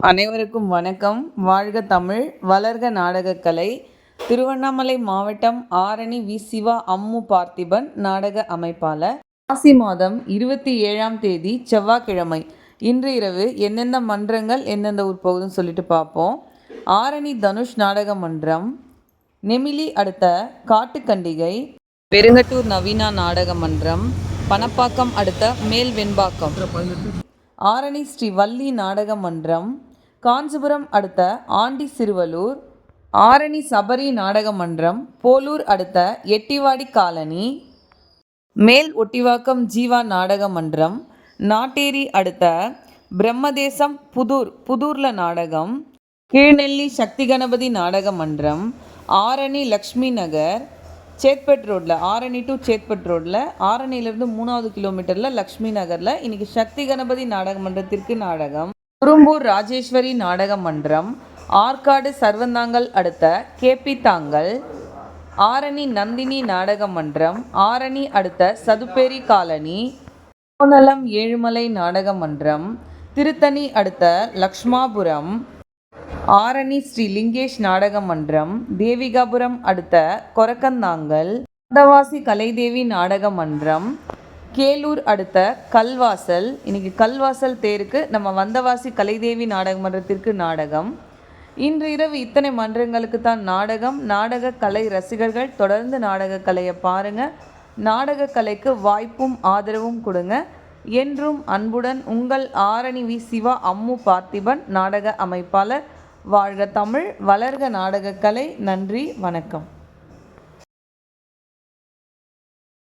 அனைவருக்கும் வணக்கம். வாழ்க தமிழ் வளர்க நாடகக்கலை. திருவண்ணாமலை மாவட்டம் ஆரணி வி. சிவா அம்மு பார்த்திபன் நாடக அமைப்பாளர். மாசி மாதம் இருபத்தி ஏழாம் தேதி செவ்வாய்க்கிழமை. இன்று இரவு எந்தெந்த மன்றங்கள் எந்தெந்த ஊர் போகுதுன்னு சொல்லிட்டு பார்ப்போம். ஆரணி தனுஷ் நாடக மன்றம். நெமிலி அடுத்த காட்டுக்கண்டிகை. பெருங்கட்டூர் நவீனா நாடக மன்றம். பணப்பாக்கம் அடுத்த மேல் வெண்பாக்கம் ஆரணி ஸ்ரீ வள்ளி நாடக மன்றம். காஞ்சிபுரம் அடுத்த ஆண்டி சிறுவலூர் ஆரணி சபரி நாடக மன்றம் போலூர் அடுத்த எட்டிவாடி காலனி மேல் ஒட்டிவாக்கம் ஜீவா நாடக மன்றம் நாட்டேரி அடுத்த பிரம்மதேசம் புதூர் புதூரில் நாடகம் கீழ்நெல்லி சக்தி கணபதி நாடக மன்றம் ஆரணி லக்ஷ்மி நகர் சேத்பட் ரோட்டில் ஆரணி டு சேத்பட் ரோட்டில் ஆரணியிலேருந்து மூணாவது கிலோமீட்டரில் லக்ஷ்மி நகரில் இன்றைக்கி சக்தி கணபதி நாடக மன்றத்திற்கு நாடகம். குறும்பூர் ராஜேஸ்வரி நாடக மன்றம் ஆற்காடு சர்வந்தாங்கல் அடுத்த கேபி தாங்கல் ஆரணி நந்தினி நாடக மன்றம் ஆரணி அடுத்த சதுப்பேரி காலனி கோநலம் ஏழுமலை நாடக மன்றம் திருத்தணி அடுத்த லக்ஷ்மாபுரம் ஆரணி ஸ்ரீ லிங்கேஷ் நாடக மன்றம் தேவிகாபுரம் அடுத்த கொரக்கந்தாங்கல் அந்தவாசி கலைதேவி நாடக மன்றம் கேலூர் அடுத்த கல்வாசல். இன்னைக்கு கல்வாசல் தேருக்கு நம்ம வந்தவாசி கலைதேவி நாடக மன்றத்திற்கு நாடகம். இன்று இரவு இத்தனை மன்றங்களுக்கு தான் நாடகம். நாடக கலை ரசிகர்கள் தொடர்ந்து நாடக கலையை பாருங்கள் நாடக கலைக்கு வாய்ப்பும் ஆதரவும் கொடுங்க. என்றும் அன்புடன் உங்கள் ஆரணி வி. சிவா அம்மு பார்த்திபன் நாடக அமைப்பாளர். வாழ்க தமிழ் வளர்க நாடகக்கலை நன்றி வணக்கம்.